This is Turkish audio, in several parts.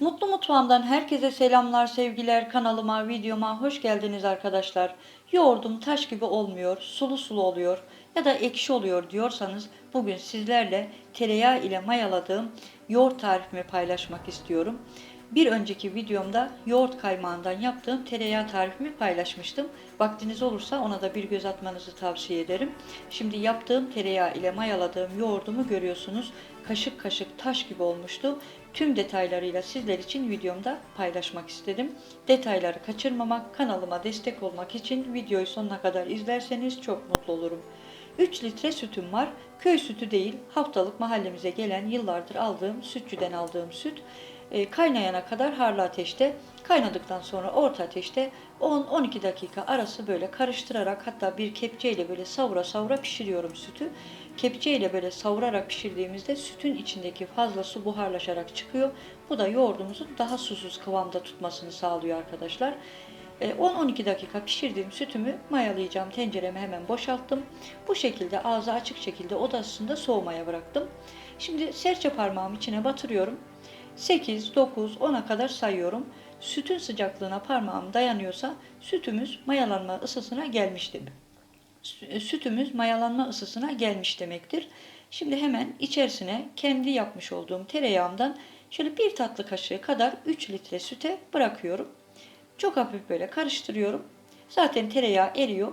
Mutlu Mutfağımdan herkese selamlar, sevgiler. Kanalıma, videoma hoş geldiniz arkadaşlar. Yoğurdum taş gibi olmuyor, sulu sulu oluyor ya da ekşi oluyor diyorsanız bugün sizlerle tereyağı ile mayaladığım yoğurt tarifimi paylaşmak istiyorum. Bir önceki videomda yoğurt kaymağından yaptığım tereyağı tarifimi paylaşmıştım. Vaktiniz olursa ona da bir göz atmanızı tavsiye ederim. Şimdi yaptığım tereyağı ile mayaladığım yoğurdumu görüyorsunuz. Kaşık kaşık taş gibi olmuştu. Tüm detaylarıyla sizler için videomda paylaşmak istedim. Detayları kaçırmamak, kanalıma destek olmak için videoyu sonuna kadar izlerseniz çok mutlu olurum. 3 litre sütüm var. Köy sütü değil, haftalık mahallemize gelen yıllardır aldığım sütçüden aldığım süt. E, kaynayana kadar harlı ateşte, kaynadıktan sonra orta ateşte 10-12 dakika arası böyle karıştırarak hatta bir kepçeyle böyle savura savura pişiriyorum sütü. Kepçeyle böyle savurarak pişirdiğimizde sütün içindeki fazla su buharlaşarak çıkıyor. Bu da yoğurdumuzun daha susuz kıvamda tutmasını sağlıyor arkadaşlar. E, 10-12 dakika pişirdiğim sütümü mayalayacağım tencereme hemen boşalttım. Bu şekilde ağzı açık şekilde odasında soğumaya bıraktım. Şimdi serçe parmağımı içine batırıyorum. 8, 9, 10'a kadar sayıyorum. Sütün sıcaklığına parmağım dayanıyorsa sütümüz mayalanma ısısına gelmiştir. Sütümüz mayalanma ısısına gelmiş demektir. Şimdi hemen içerisine kendi yapmış olduğum tereyağımdan şöyle bir tatlı kaşığı kadar 3 litre süte bırakıyorum. Çok hafif böyle karıştırıyorum. Zaten tereyağı eriyor.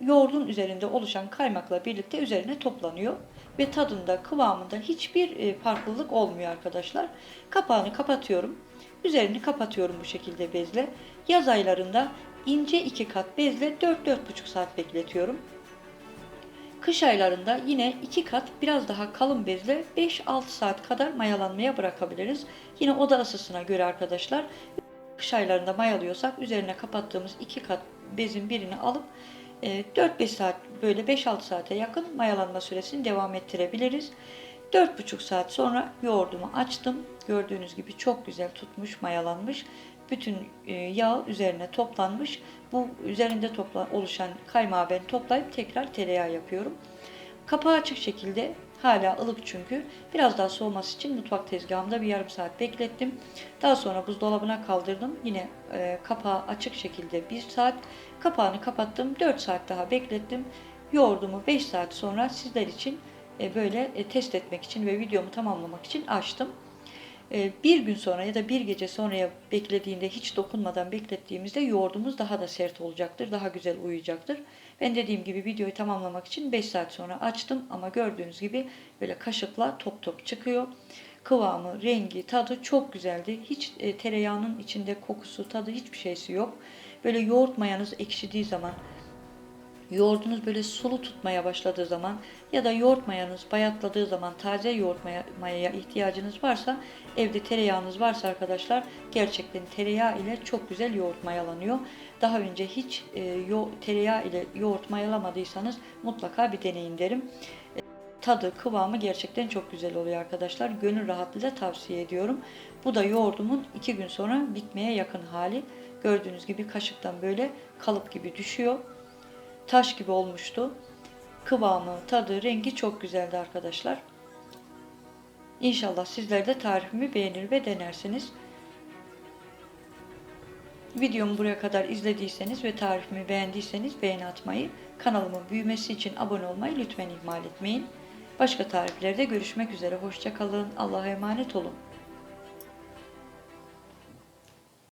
Yoğurdun üzerinde oluşan kaymakla birlikte üzerine toplanıyor. Ve tadında, kıvamında hiçbir e, farklılık olmuyor arkadaşlar. Kapağını kapatıyorum. Üzerini kapatıyorum bu şekilde bezle. Yaz aylarında ince iki kat bezle 4-4,5 saat bekletiyorum. Kış aylarında yine iki kat biraz daha kalın bezle 5-6 saat kadar mayalanmaya bırakabiliriz. Yine oda ısısına göre arkadaşlar kış aylarında mayalıyorsak üzerine kapattığımız iki kat bezin birini alıp 4-5 e, saat böyle 5-6 saate yakın mayalanma süresini devam ettirebiliriz. 4,5 saat sonra yoğurdumu açtım. Gördüğünüz gibi çok güzel tutmuş, mayalanmış. Bütün e, yağ üzerine toplanmış. Bu üzerinde topla, oluşan kaymağı ben toplayıp tekrar tereyağı yapıyorum. Kapağı açık şekilde hala ılık çünkü. Biraz daha soğuması için mutfak tezgahımda bir yarım saat beklettim. Daha sonra buzdolabına kaldırdım. Yine e, kapağı açık şekilde bir saat. Kapağını kapattım. 4 saat daha beklettim. Yoğurdumu 5 saat sonra sizler için e, böyle e, test etmek için ve videomu tamamlamak için açtım. E, bir gün sonra ya da bir gece sonraya beklediğinde hiç dokunmadan beklettiğimizde yoğurdumuz daha da sert olacaktır, daha güzel uyuyacaktır. Ben dediğim gibi videoyu tamamlamak için 5 saat sonra açtım ama gördüğünüz gibi böyle kaşıkla top top çıkıyor. Kıvamı, rengi, tadı çok güzeldi. Hiç tereyağının içinde kokusu, tadı hiçbir şeysi yok. Böyle yoğurt mayanız ekşidiği zaman yoğurdunuz böyle sulu tutmaya başladığı zaman ya da yoğurt mayanız bayatladığı zaman taze yoğurt maya, mayaya ihtiyacınız varsa evde tereyağınız varsa arkadaşlar gerçekten tereyağı ile çok güzel yoğurt mayalanıyor. Daha önce hiç e, yo, tereyağı ile yoğurt mayalamadıysanız mutlaka bir deneyin derim. E, tadı, kıvamı gerçekten çok güzel oluyor arkadaşlar. Gönül rahatlığıyla tavsiye ediyorum. Bu da yoğurdumun 2 gün sonra bitmeye yakın hali. Gördüğünüz gibi kaşıktan böyle kalıp gibi düşüyor taş gibi olmuştu. Kıvamı, tadı, rengi çok güzeldi arkadaşlar. İnşallah sizler de tarifimi beğenir ve denersiniz. Videomu buraya kadar izlediyseniz ve tarifimi beğendiyseniz beğeni atmayı, kanalımın büyümesi için abone olmayı lütfen ihmal etmeyin. Başka tariflerde görüşmek üzere. Hoşçakalın. Allah'a emanet olun.